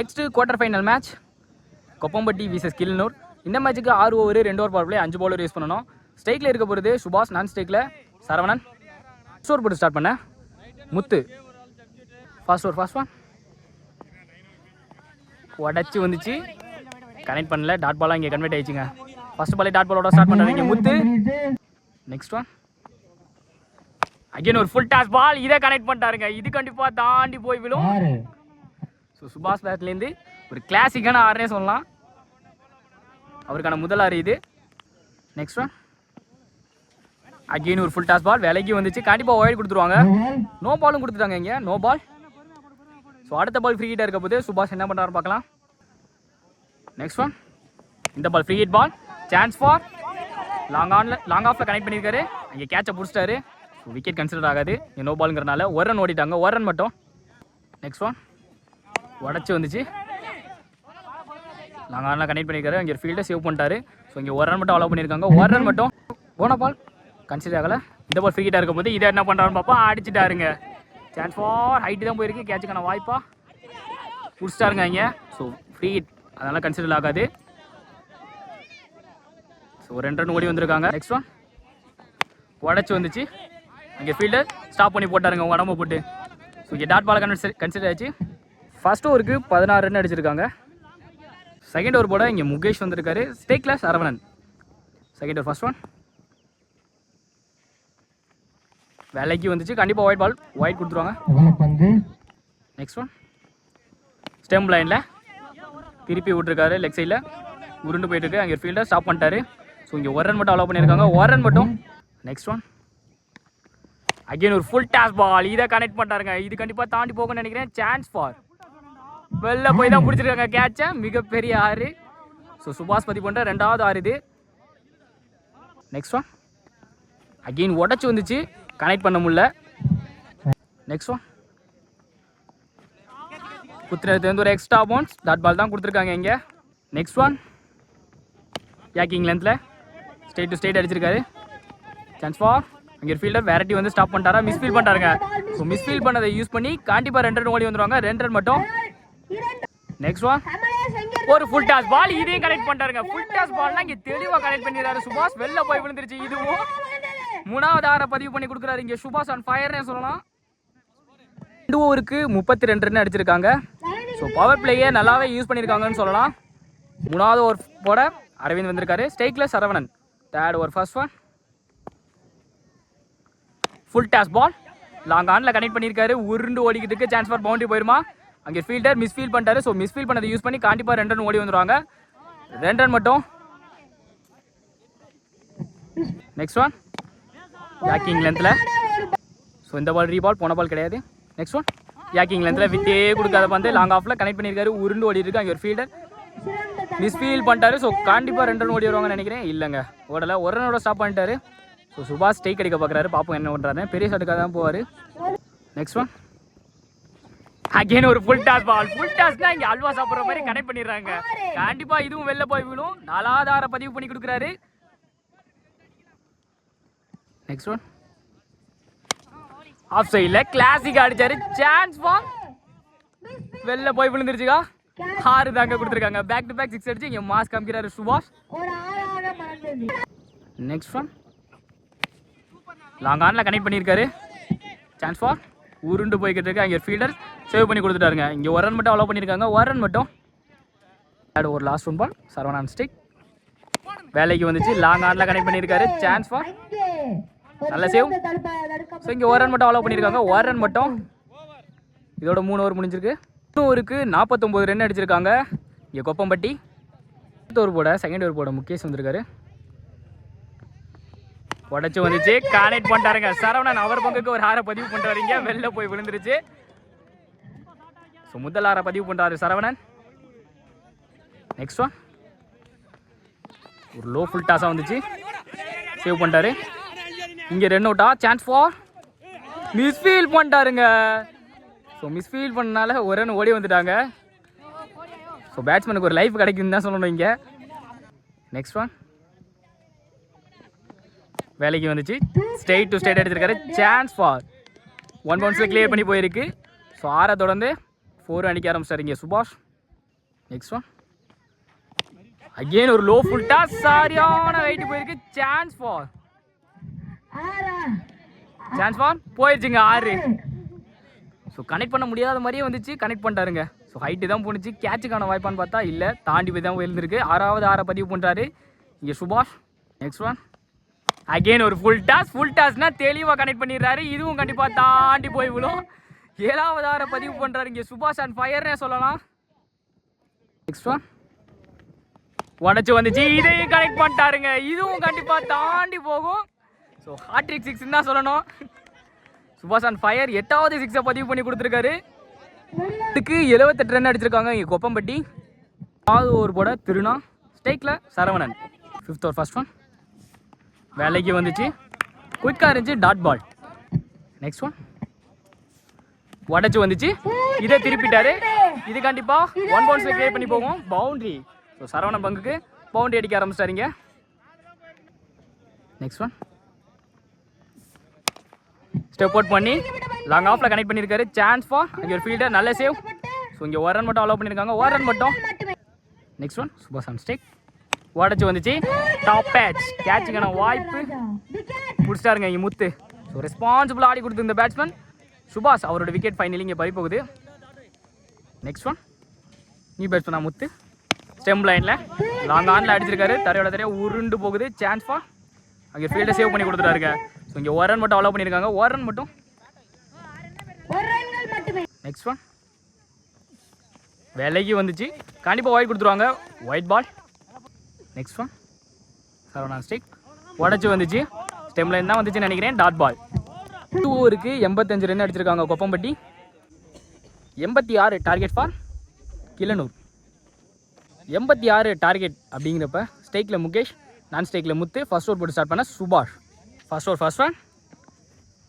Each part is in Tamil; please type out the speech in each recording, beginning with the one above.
Next quarter final match Koppampatti versus Kilnur இந்த மேட்ச்சுக்கு ஆறு ஓவர் ரெண்டு ஓவர் பவர் அஞ்சு பவுலர் யூஸ் பண்ணணும். ஸ்ட்ரைக்கில் இருக்க போகிறது சுபாஷ் நான் ஸ்ட்ரைக்கில் சரவணன். ஃபஸ்ட் ஓவர் போட்டு ஸ்டார்ட் பண்ண. Muthu. First over first one உடச்சி வந்துச்சு. கனெக்ட் பண்ணல. டாட் பாலாக இங்கே கன்வெர்ட் ஆயிடுச்சுங்க. ஃபஸ்ட் பாலே டாட் பாலோட ஸ்டார்ட் பண்ணுறாங்க முத்து. நெக்ஸ்ட் ஒன் அகைன் ஒரு ஃபுல் டாஸ் பால் இதை கனெக்ட் பண்ணிட்டாருங்க. இது கண்டிப்பாக தாண்டி போய் விழும். ஸோ சுபாஷ் பேட்லேருந்து ஒரு கிளாசிக்கான ஆறுனே சொல்லலாம். அவருக்கான முதல் ஆறு இது. நெக்ஸ்ட் ஒன் அகெயின் ஒரு ஃபுல் டாஸ் பால் விலைக்கு வந்துச்சு. கண்டிப்பாக ஒயிட் கொடுத்துருவாங்க. நோ பாலும் கொடுத்துட்டாங்க இங்கே. நோ பால் ஸோ அடுத்த பால் ஃப்ரீ ஹீட்டாக இருக்க போது சுபாஷ் என்ன பண்ணுறாரு பார்க்கலாம். நெக்ஸ்ட் ஒன் இந்த ball free hit ball chance for long ஆன்ல லாங் ஆஃப்ல கனெக்ட் பண்ணியிருக்காரு. அங்கே கேட்சை பிடிச்சிட்டாரு. ஸோ விக்கெட் கன்சிடர் ஆகாது. இங்கே நோ பாலுங்கிறனால ஒரு ரன் ஓடிட்டாங்க. ஒரு ரன் மட்டும். நெக்ஸ்ட் ஒன் உடச்சி வந்துச்சு. நாங்கள் ஆனால் கனெக்ட் பண்ணியிருக்காரு. இங்கே ஃபீல்டை சேவ் பண்ணிட்டாரு. ஸோ இங்கே ஒரு ரன் மட்டும் அலோவ் பண்ணியிருக்காங்க. ஒரு ரன் மட்டும். போன பால் கன்சிடர் ஆகலை. இந்த பால் ஃப்ரீட்டாக இருக்கும் போது இதை என்ன பண்ணுறாருன்னு பார்ப்பா அடிச்சிட்டாருங்க. சான்ஸ் ஃபார் ஹைட்டு தான் போயிருக்கு. கேட்சுக்கான வாய்ப்பா. பிடிச்சிட்டாருங்க இங்கே. ஸோ ஃப்ரீ ஹிட் அதனால் கன்சிடர் ஆகாது. ஸோ ரெண்டு ரன் ஓடி வந்திருக்காங்க. நெக்ஸ்ட் ஒன் உடச்சி வந்துச்சு. இங்கே ஃபீல்டர் ஸ்டாப் பண்ணி போட்டாருங்க. உங்கள் உடம்பு போட்டு. ஸோ இங்கே டாட் பால் கன்சிடர் கன்சிடர் ஆச்சு. ஃபர்ஸ்ட் ஓவருக்கு பதினாறு ரன் அடிச்சிருக்காங்க. செகண்ட் ஓவர் போட இங்கே முகேஷ் வந்திருக்காரு. ஸ்டேக்கில் Saravanan second over first one வேலைக்கு வந்துச்சு. கண்டிப்பாக ஒயிட் பால் ஒயிட் கொடுத்துருவாங்க. நெக்ஸ்ட் ஒன் ஸ்டெம் லைனில் திருப்பி விட்டுருக்காரு லெக் சைடில் உருண்டு போயிட்டு இருக்கு அங்கே ஃபீல்டர் ஸ்டாப் பண்ணிட்டாரு. ஸோ இங்கே ஒரு ரன் மட்டும் அலோவ் பண்ணியிருக்காங்க. ஒரு ரன் மட்டும். நெக்ஸ்ட் ஒன் அகைன் ஒரு ஃபுல் டாஸ் பால் இதை கனெக்ட் பண்ணிட்டாருங்க. இது கண்டிப்பாக தாண்டி போகும்னு நினைக்கிறேன். சான்ஸ் ஃபார் வெளில போய் தான் பிடிச்சிருக்காங்க கேட்சை மிகப்பெரிய ஆறு. ஸோ சுபாஷ் பதி பண்ணுற ரெண்டாவது ஆறு இது. நெக்ஸ்ட் ஒன் அகெயின் உடச்சி வந்துச்சு. கனெக்ட் பண்ண முடியல. நெக்ஸ்ட் ஒன் குத்துறது வந்து ஒரு எக்ஸ்ட்ரா பவுன்ஸ் டாட் பால் தான் கொடுத்துருக்காங்க இங்கே. நெக்ஸ்ட் ஒன் யாக்கிங் லென்த்தில் ஸ்டேட் டு ஸ்டேட் அடிச்சிருக்காரு. சான்ஸ் ஃபார் இங்கே ஃபீல்டர் வெரைட்டி வந்து ஸ்டாப் பண்ணிட்டாரா? மிஸ்ஃபீல் பண்ணிட்டாருங்க. ஸோ மிஸ்ஃபீல் பண்ணதை யூஸ் பண்ணி கண்டிப்பாக ரெண்டு ரன் ஓடி வந்துருவாங்க. ரெண்டு ரன் மட்டும் நெக்ஸ்ட் ஒன் ஒரு ஃபுல் டாஸ் பால் இதையும் கனெக்ட் பண்ணிட்டாருங்க. ஃபுல் டாஸ் பால்னா இங்கே தெளிவாக கனெக்ட் பண்ணிடுறாரு சுபாஷ். வெளில போய் விழுந்துருச்சு. இதுவும் மூணாவது ஆறை பதிவு பண்ணி கொடுக்குறாரு இங்கே சுபாஷ் ஆன் ஃபயர்னே சொல்லலாம். ரெண்டு ஓவருக்கு முப்பத்தி ரெண்டு ரன் அடிச்சிருக்காங்க ஸோ பவர் பிளேயே நல்லாவே யூஸ் பண்ணியிருக்காங்கன்னு சொல்லலாம். மூணாவது ஓவர் போட அரவிந்த் வந்திருக்காரு. ஸ்டேக்கில் Saravanan. Third over first one full toss ball long ஆனில் கனெக்ட் பண்ணியிருக்காரு. உருண்டு ஓடிக்கிட்டு சான்ஸ் ஃபார் பவுண்டரி போயிருமா? அங்கே ஃபீல்டர் மிஸ்ஃபீல் பண்ணிட்டாரு. ஸோ மிஸ்ஃபீல் பண்ணதை யூஸ் பண்ணி கண்டிப்பாக ரெண்டு ரன் ஓடி வந்துடுவாங்க ரெண்டு ரன் மட்டும். நெக்ஸ்ட் ஒன் யாக்கிங் லென்த்தில் ஸோ இந்த பால் ரீபால் போன பால் கிடையாது. நெக்ஸ்ட் ஒன் யாக்கிங் லென்த்தில் வித்தே கொடுக்காத பந்து. லாங் ஆஃபில் கனெக்ட் பண்ணியிருக்காரு. உருண்டு ஓடி இருக்கு. அங்கே ஒரு ஃபீல்டர் மிஸ்ஃபீல் பண்ணிட்டாரு. ஸோ கண்டிப்பாக ரெண்டு ரன் ஓடி வருவாங்கன்னு நினைக்கிறேன். இல்லைங்க. ஓடலை. ஒரு ரனோட ஸ்டாப் பண்ணிட்டாரு. ஸோ சுபாஷ் ஸ்டேக் அடிக்க பார்க்குறாரு. பார்ப்போம் என்ன பண்ணுறாரு பெரிய ஷாட்டுக்காக தான் போவார். நெக்ஸ்ட் ஒன் அகைன் ஒரு ஃபுல் டாஸ் பால் ஃபுல் டாஸ்னா இங்கே அல்வா சாப்பிட்ற மாதிரி கனெக்ட் பண்ணிடுறாங்க. கண்டிப்பாக இதுவும் வெளில போய் விழும். நாலாவது ஆறை பதிவு பண்ணி கொடுக்குறாரு. நெக்ஸ்ட் ஒன் ஆஃப் சைடில் கிளாசிக் அடிச்சாரு. சான்ஸ் பால் வெளில போய் விழுந்துருச்சுக்கா. ஆறு தாங்க கொடுத்துருக்காங்க. பேக் டு பேக் சிக்ஸ் அடிச்சு இங்கே மாஸ் காமிக்கிறாரு சுபாஷ். நெக்ஸ்ட் ஒன் லாங் ஆனில் கனெக்ட் பண்ணியிருக்காரு. சான்ஸ் ஃபார் உருண்டு போய்கிட்டு இருக்கு அங்கே ஃபீல்டர் சேவ் பண்ணி கொடுத்துட்டாருங்க. இங்கே ஒரு ரன் மட்டும் அலோவ் பண்ணியிருக்காங்க ஒரு ரன் மட்டும். அது ஒரு லாஸ்ட் ஒன் பால் சரவணான் ஸ்டிக் வேலைக்கு வந்துச்சு. லாங் ஆனில் கனெக்ட் பண்ணியிருக்காரு சான்ஸ் ஃபார் நல்ல சேவ் ஸோ இங்கே ஒரு ரன் மட்டும் அலோவ் பண்ணியிருக்காங்க ஒரு ரன் மட்டும். இதோட மூணு ஓவர் முடிஞ்சிருக்கு. மூணு ஓவருக்கு நாற்பத்தொம்போது ரன் அடிச்சிருக்காங்க. இங்கே கொப்பம்பட்டி. அடுத்த போட செகண்ட் ஓவர் போட முகேஷ் வந்திருக்காரு. உடச்சி வந்துச்சு. கானெக்ட் பண்ணிட்டாருங்க. சரவணன் அவர் பங்குக்கு ஒரு ஹாரை பதிவு பண்ணுறாருங்க வெளில போய் விழுந்துருச்சு. ஸோ முதல் ஹாரை பதிவு பண்ணுறாரு சரவணன். நெக்ஸ்ட் ஒன் ஒரு லோ ஃபுல் டாஸாக வந்துச்சு. சேவ் பண்ணிட்டாரு. இங்கே ரன் அவுட்டா சான்ஸ் ஃபார் மிஸ்ஃபீல் பண்ணிட்டாருங்க. ஸோ மிஸ்ஃபீல் பண்ணனால ஒரு ரன் ஓடி வந்துட்டாங்க. ஸோ பேட்ஸ்மேனுக்கு ஒரு லைஃப் கிடைக்குன்னு தான் சொல்லணும் இங்கே. நெக்ஸ்ட் ஒன் வேலைக்கு வந்துச்சு. ஸ்டேட் டு ஸ்டேட் எடுத்திருக்காரு. சான்ஸ் ஃபார் ஒன் பவுன்ஸில் கிளியர் பண்ணி போயிருக்கு. ஸோ ஆறை தொடர்ந்து ஃபோர் அடிக்க ஆரம்பிச்சிட்டாரு இங்கே சுபாஷ். நெக்ஸ்ட் ஒன் அகெயின் ஒரு லோ ஃபுல் சரியான வெயிட் போயிருக்கு. சான்ஸ் ஃபார் சான்ஸ் ஃபார் போயிடுச்சுங்க ஆறு. ஸோ கனெக்ட் பண்ண முடியாத மாதிரியே வந்துச்சு. கனெக்ட் பண்ணிட்டாருங்க. ஸோ ஹைட்டு தான் போணுச்சு. கேட்சுக்கான வாய்ப்பான்னு பார்த்தா இல்லை. தாண்டி போய் தான் எழுந்திருக்கு ஆறாவது ஆறை பதிவு பண்ணுறாரு இங்கே சுபாஷ். நெக்ஸ்ட் ஒன் அகெயின் ஒரு ஃபுல் டாஸ் ஃபுல் டாஸ்னால் தெளிவாக கனெக்ட் பண்ணிடுறாரு. இதுவும் கண்டிப்பாக தாண்டி போய் விழும். ஏழாவது ஆற பதிவு பண்ணுறாரு இங்கே சுபாஷ் அண்ட் ஃபயர்னே சொல்லலாம். நெக்ஸ்ட் ஒன் உடச்சி வந்துச்சு. இதையும் கனெக்ட் பண்ணிட்டாருங்க. இதுவும் கண்டிப்பாக தாண்டி போகும். ஸோ ஹாட்ரிக் சிக்ஸ் தான் சொல்லணும். சுபாஷ் அண்ட் ஃபயர் எட்டாவது சிக்ஸை பதிவு பண்ணி கொடுத்துருக்காரு. இதுக்கு எழுபத்தெட்டு ரன் அடிச்சிருக்காங்க. இங்கே கொப்பம்பட்டி. ஆவது ஓவர் போட திருநா ஸ்டேக்கில் Saravanan. Fifth over first one வேலைக்கு வந்துச்சு. குயிக்காக இருந்துச்சு டாட் பால் நெக்ஸ்ட் ஒன் உடச்சி வந்துச்சு. இதை திருப்பிட்டாரு. இது கண்டிப்பாக ஒன் பவுன்ஸ்ல கிரியேட் பண்ணி போகும் பவுண்டரி ஸோ சரவண பங்குக்கு பவுண்டரி அடிக்க ஆரம்பிச்சிட்டாருங்க. நெக்ஸ்ட் ஒன் ஸ்டெப் அவுட் பண்ணி லாங் ஆஃப்ல கனெக்ட் பண்ணியிருக்காரு. சான்ஸ் ஃபார் அங்கே ஒரு ஃபீல்டர் நல்ல சேவ் ஸோ இங்கே ஒரு ரன் மட்டும் அலோவ் பண்ணியிருக்காங்க. ஒரு ரன் மட்டும். Next one super on strike உடச்சி வந்துச்சு. டாப் பேட்ச் கேட்சுக்கான வாய்ப்பு. பிடிச்சிட்டாருங்க இங்கே முத்து. ஸோ ரெஸ்பான்சிபிள் ஆடி கொடுத்து இந்த பேட்ஸ்மேன் சுபாஷ் அவரோட விக்கெட் ஃபைனல் இங்கே பறி போகுது நெக்ஸ்ட் ஒன் நியூ பேட்ஸ்மேனா முத்து. ஸ்டெம் லைனில் லாங் ஆனில் அடிச்சிருக்காரு. தரையோட தரையாக உருண்டு போகுது. சான்ஸ் ஃபார் அங்கே ஃபீல்டை சேவ் பண்ணி கொடுத்துட்டாருங்க. ஸோ இங்கே ஒரு ரன் மட்டும் அலோவ் பண்ணியிருக்காங்க ஒரு ரன் மட்டும். நெக்ஸ்ட் ஒன் விலைக்கு வந்துச்சு. கண்டிப்பாக ஒயிட் கொடுத்துருவாங்க. Wide ball next one Saravana stick உடச்சி வந்துச்சு. ஸ்டெம் லைன் தான் வந்துச்சுன்னு நினைக்கிறேன். டாட் பால் டூ ஓவருக்கு எண்பத்தஞ்சு ரன் அடிச்சிருக்காங்க. கொப்பம்பட்டி. எண்பத்தி ஆறு டார்கெட் ஃபார் கிளனூர் எண்பத்தி ஆறு டார்கெட் அப்படிங்கிறப்ப ஸ்டேக்கில் முகேஷ் நான் ஸ்டேக்கில் முத்து ஃபர்ஸ்ட் ஓவர் போட்டு ஸ்டார்ட் பண்ண Subash. First over first one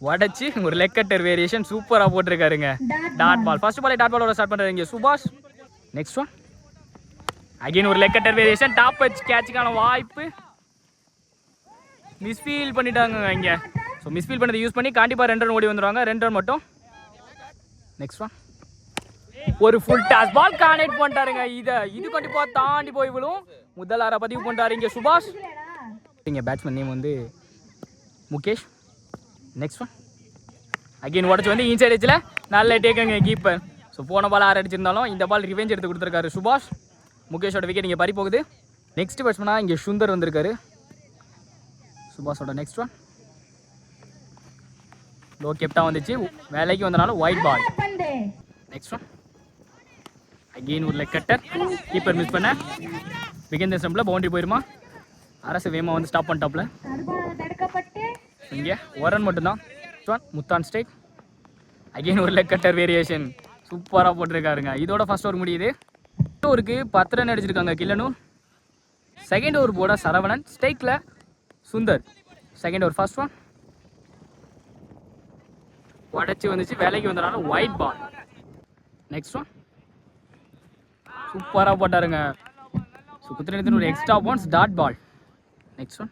உடச்சி ஒரு லெக் கட்டர் வேரியேஷன் சூப்பராக போட்டிருக்காருங்க. டாட் பால் ஃபர்ஸ்ட் பாலே டாட் பாலோட ஸ்டார்ட் பண்ணுறாரு இங்கே சுபாஷ். நெக்ஸ்ட் ஒன் அகைன் ஒரு லெக் கட்டர் வேரியேஷன் டாப் வச்சு கேட்சுக்கான வாய்ப்பு. மிஸ்ஃபீல் பண்ணிட்டாங்க இங்கே. ஸோ மிஸ்ஃபீல் பண்ணதை யூஸ் பண்ணி கண்டிப்பாக ரெண்டு ரன் ஓடி வந்துடுவாங்க ரெண்டு ரன் மட்டும். நெக்ஸ்ட் ஒன் ஒரு ஃபுல் டாஸ் பால் கனெக்ட் பண்ணிட்டாருங்க. இதை இது கண்டிப்பாக தாண்டி போய் விழும். முதல் பதிவு பண்ணிட்டாரு இங்கே சுபாஷ். இங்கே பேட்ஸ்மேன் நேம் வந்து முகேஷ். நெக்ஸ்ட் ஒன் அகைன் உடச்சி வந்து இன்சைட் எட்ஜில் நல்ல டேக்குங்க கீப்பர் ஸோ போன பால் ஆறு அடிச்சிருந்தாலும் இந்த பால் ரிவெஞ்ச் எடுத்து கொடுத்துருக்காரு சுபாஷ். முகேஷோட விக்கெட் இங்கே பறி போகுது. நெக்ஸ்ட் பேட்ஸ்மேனாக இங்கே சுந்தர் வந்திருக்காரு. சுபாஷோட நெக்ஸ்ட் ஒன் லோ கெப்டா வந்துச்சு. வேலைக்கு வந்தனால wide ball next one again ஒரு லெக் கட்டர் கீப்பர் மிஸ் பண்ண. விகேந்திர ஸ்டம்பில் பவுண்டரி போயிருமா? அரசு வேமா வந்து ஸ்டாப் பண்ணிட்டாப்ல. இங்கே ஒரு ரன் மட்டும்தான். ஒன் முத்தான் ஸ்டேக் அகைன் ஒரு லெக் கட்டர் வேரியேஷன் சூப்பராக போட்டிருக்காருங்க. இதோட ஃபர்ஸ்ட் ஓவர் முடியுது. ஓவருக்கு பத்து ரன் அடிச்சிருக்காங்க கில்லனூர் செகண்ட் ஓவர் போட Saravanan. ஸ்டைக்கில் Sundar. Second over first one உடச்சி வந்துச்சு. வேலைக்கு வந்தனால ஒயிட் பால் நெக்ஸ்ட் ஒன் சூப்பராக போட்டாருங்க. ஸோ குத்திரத்து ஒரு extra bounce dot ball next one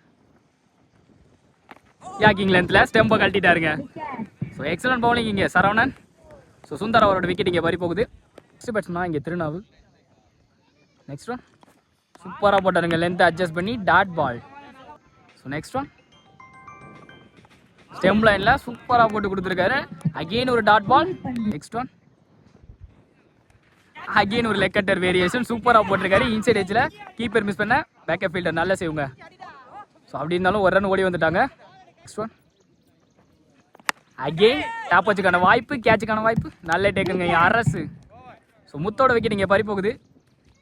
yorking லென்த்தில் ஸ்டெம்பை கழட்டிட்டாருங்க. ஸோ எக்ஸலன்ட் பவுலிங் இங்கே சரவணன். ஸோ சுந்தர் அவரோட விக்கெட் இங்கே பறி போகுது. நெக்ஸ்ட் பேட்ஸ்மனா இங்கே திருநாவு. நெக்ஸ்ட் ஒன் சூப்பராக போட்டாருங்க. லென்த்தை அட்ஜஸ்ட் பண்ணி dot ball so next one stump லைனில் சூப்பராக போட்டு கொடுத்துருக்காரு. அகெயின் ஒரு dot ball next one again ஒரு லெக்கட்டர் வேரியேஷன் சூப்பராக போட்டிருக்காரு. இன்சைட் ஏஜில் கீப்பர் மிஸ் பண்ண பேக்கப் ஃபீல்டர் நல்ல செய்வங்க ஸோ அப்படி இருந்தாலும் ஒரு ரன் ஓடி வந்துட்டாங்க. நெக்ஸ்ட் ஒன் அகெயின் டாப் வச்சுக்கான வாய்ப்பு கேட்சுக்கான வாய்ப்பு. நல்ல டேக்குங்க அரசு. ஸோ முத்தோட வைக்க இங்கே பறி போகுது.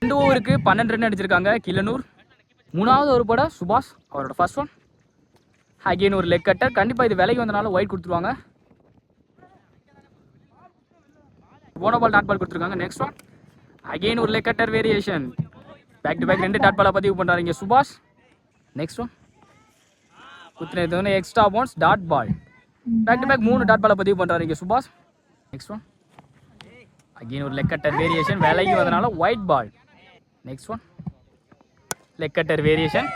ரெண்டு ஓவருக்கு பன்னெண்டு ரன் அடிச்சிருக்காங்க. கிளனூர் மூணாவது ஒரு படம் சுபாஷ் அவரோட ஃபர்ஸ்ட் ஒன் அகெயின் ஒரு லெக் கட்டர் கண்டிப்பாக இது விலைக்கு வந்தனால ஒயிட் கொடுத்துருவாங்க. போன பால் டாட் பால் கொடுத்துருக்காங்க. நெக்ஸ்ட் ஒன் அகெயின் ஒரு leg cutter variation back to back ரெண்டு டாட் பாலை பதிவு பண்ணுறாங்க சுபாஷ். நெக்ஸ்ட் ஒன் குத்துனது வந்து extra bounce dot ball back to back மூணு டாட் பாலை பதிவு பண்ணுறாரு இங்கே சுபாஷ். நெக்ஸ்ட் ஒன் அகெயின் ஒரு லெக் கட்டர் வேரியேஷன் விலைக்கு வந்தனால wide ball next one leg cutter variation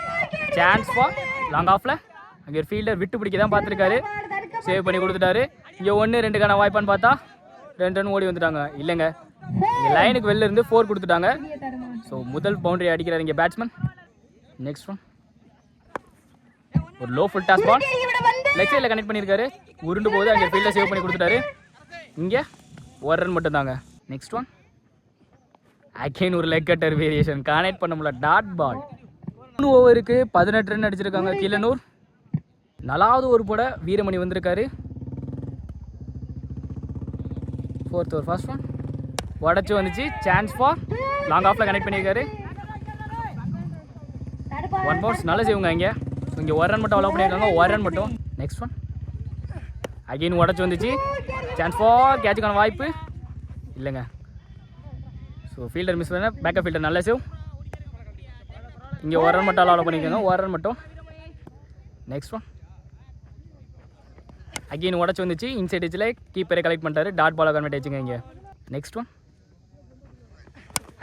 chance for long ஆஃபில் அங்கே ஒரு ஃபீல்டர் விட்டு பிடிக்க தான் பார்த்துருக்காரு. சேவ் பண்ணி கொடுத்துட்டாரு. இங்கே ஒன்று ரெண்டுக்கான வாய்ப்பான்னு பார்த்தா ரெண்டு ரன் ஓடி வந்துட்டாங்க. இல்லைங்க. இங்கே லைனுக்கு வெளில இருந்து ஃபோர் கொடுத்துட்டாங்க. ஸோ முதல் பவுண்டரி அடிக்கிறார் இங்கே பேட்ஸ்மேன் நெக்ஸ்ட் ஒன் ஒரு low full toss ball leg சைடில் கனெக்ட் பண்ணியிருக்காரு. உருண்டு போகுது அங்கே ஃபீல்டை சேவ் பண்ணி கொடுத்துட்டாரு. இங்கே ஒரு ரன் மட்டும்தாங்க. நெக்ஸ்ட் ஒன் அகைன் ஒரு லெக் கட்டர் வேரியேஷன் கனெக்ட் பண்ண முடியல டாட் பால் மூணு ஓவருக்கு பதினெட்டு ரன் அடிச்சிருக்காங்க. கீழனூர். நாலாவது ஒரு போட வீரமணி வந்திருக்காரு. ஃபோர்த் ஓவர் ஃபர்ஸ்ட் ஒன் உடச்சி வந்துச்சு. சான்ஸ் ஃபார் லாங் ஆஃபில் கனெக்ட் பண்ணியிருக்காரு ஒன் பவுன்ஸ் நல்லா செய்வாங்க இங்கே. இங்கே ஒரு ரன் மட்டும் அலோவ் பண்ணியிருக்காங்க ஒரு ரன் மட்டும். நெக்ஸ்ட் ஒன் அகைன் உடச்சி வந்துச்சு. சான்ஸ் ஃபார் கேட்சுக்கான வாய்ப்பு. இல்லைங்க. ஸோ ஃபீல்டர் மிஸ் பண்ண பேக்கப் ஃபீல்டர் நல்ல சேவ் இங்கே ஒரு ரன் மட்டும் அலோவ் பண்ணியிருக்காங்க ஒரு ரன் மட்டும். நெக்ஸ்ட் ஒன் அகைன் உடச்சி வந்துச்சு. இன்சைட் எஜ்ஜில் கீப்பரை கலெக்ட் பண்ணிட்டாரு. டாட் பாலை கன்வெர்ட் ஆச்சுங்க இங்கே. நெக்ஸ்ட் ஒன்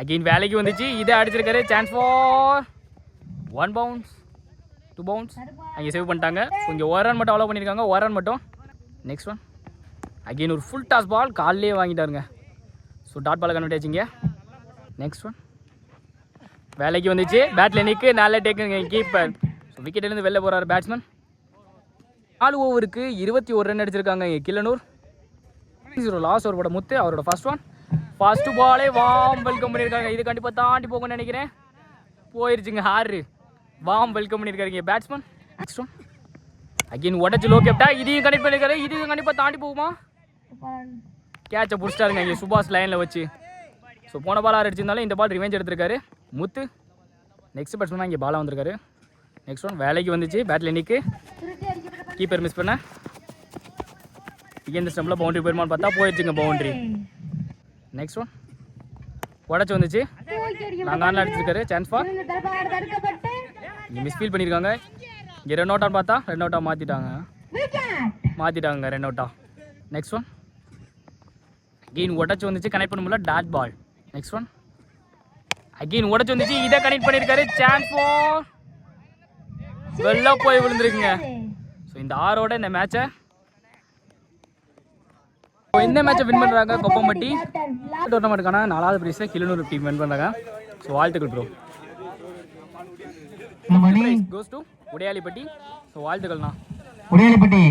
அகைன் வேலைக்கு வந்துச்சு. இதை அடிச்சிருக்காரு. Chance for one bounce two bounce அங்கே சேவ் பண்ணிட்டாங்க. கொஞ்சம் இங்கே ஒரு ரன் மட்டும் அலோவ் பண்ணியிருக்காங்க ஒரு ரன் மட்டும். நெக்ஸ்ட் ஒன் அகெயின் ஒரு ஃபுல் டாஸ் பால் காலிலே வாங்கிட்டாருங்க. ஸோ டாட் பால் கன்வெர்ட் ஆச்சுங்க நெக்ஸ்ட் ஒன் வேலைக்கு வந்துச்சு. பேட்டில் நிற்கு நல்ல டேக்குங்க கீப்பர் விக்கெட்லேருந்து வெளில போகிறார் பேட்ஸ்மேன் நாலு ஓவருக்கு இருபத்தி ஒரு ரன் அடிச்சிருக்காங்க இங்கே கில்லனூர் ஜீரோ லாஸ் ஓவரோட முத்து அவரோட ஃபர்ஸ்ட் ஒன் ஃபர்ஸ்ட் பாலே வாம் வெல்கம் பண்ணியிருக்காங்க. இது கண்டிப்பாக தாண்டி போகணும்னு நினைக்கிறேன். போயிருச்சுங்க ஹாரு வாம் வெல்கம் பண்ணியிருக்காருங்க பேட்ஸ்மேன் நெக்ஸ்ட் ஒன் அகைன் உடச்சு லோ கேப்டா இதையும் கண்டிப்பாக பண்ணியிருக்காரு. இதையும் கண்டிப்பாக தாண்டி போகுமா? கேட்சை பிடிச்சிட்டாருங்க இங்கே சுபாஷ் லைனில் வச்சு. ஸோ போன பால் ஆறு அடிச்சிருந்தாலும் இந்த பால் ரிவெஞ்ச் எடுத்திருக்காரு. முத்து நெக்ஸ்ட் பேட்ஸ்மேன் இங்கே பாலாக வந்திருக்காரு. நெக்ஸ்ட் ஒன் வேலைக்கு வந்துச்சு. பேட்டில் இன்னைக்கு கீப்பர் மிஸ் பண்ண. இந்த ஸ்டம்பில் பவுண்ட்ரி போயிருமான்னு பார்த்தா போயிடுச்சுங்க பவுண்ட்ரி நெக்ஸ்ட் ஒன் உடச்சி வந்துச்சு. நான் தான் அடிச்சிருக்காரு. சான்ஸ் ஃபார் இங்கே மிஸ் ஃபீல் இங்கே பண்ணியிருக்காங்க இங்கே ரெண்டு அவுட்டான்னு பார்த்தா ரெண்டு அவுட்டாக மாற்றிட்டாங்க மாற்றிட்டாங்க ரெண்டு அவுட்டாக நெக்ஸ்ட் ஒன் கீன் உடச்சி வந்துச்சு. கனெக்ட் பண்ண முடியல. Dot ball next one again உடச்சி வந்துச்சு இதை கனெக்ட் பண்ணியிருக்காரு சான்ஸ் ஃபார் வெளில போய் விழுந்துருக்குங்க. ஸோ இந்த ஆரோட இந்த மேட்சை இந்த மேட்சை வின் பண்ணுறாங்க கொப்பம்பட்டி டோர்னமெண்ட்டுக்கான நாலாவது பிரைஸில் கிலனூர் டீம் வின் பண்ணுறாங்க ஸோ வாழ்த்துக்கள் bro goes to Udaiyalipatti. So வாழ்த்துக்கள்ண்ணா. Udaiyalipatti